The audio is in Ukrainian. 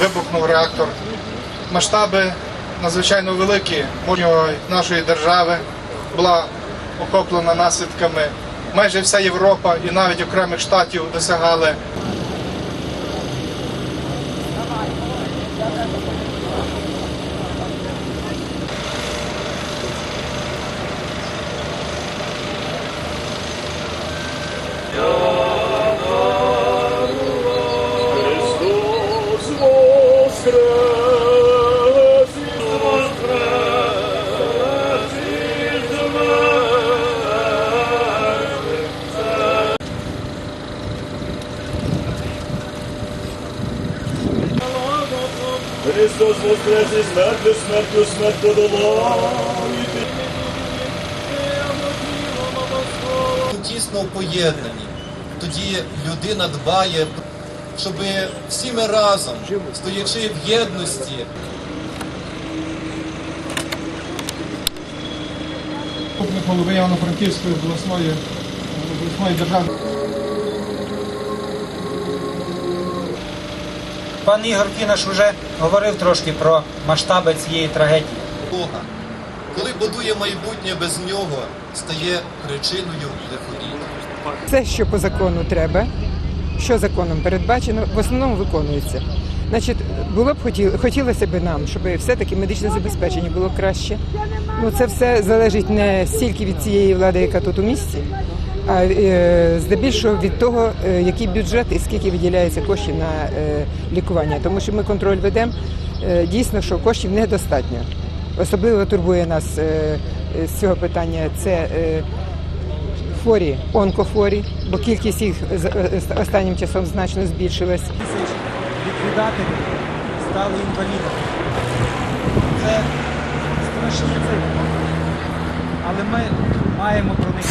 вибухнув реактор. Масштаби надзвичайно великі. Нашої держави була охоплена наслідками. Майже вся Європа і навіть окремих штатів досягали Христос воскрес із мертвих, смертю смерть подолав. тісно поєднані. Тоді людина дбає, щоб всі ми разом, стоячи в єдності, голови Івано-Франківської обласної, обласної держави. Пан Ігор Кінаш вже говорив трошки про масштаби цієї трагедії. Бога. Коли будує майбутнє без нього, стає причиною лиходія. Все, що по закону треба, що законом передбачено, в основному виконується. Значить, було б хотіло, хотілося б нам, щоб все-таки медичне забезпечення було краще. Ну, це все залежить не стільки від цієї влади, яка тут у місті, а е, здебільшого від того, е, який бюджет і скільки виділяється коштів на е, лікування. Тому що ми контроль ведемо. Дійсно, що коштів недостатньо. Особливо турбує нас з цього питання це. Хворі, онкохворі, бо кількість їх останнім часом значно збільшилась. Тисяч ліквідаторів стали інвалідами. Це страшні цифри. Але ми маємо про них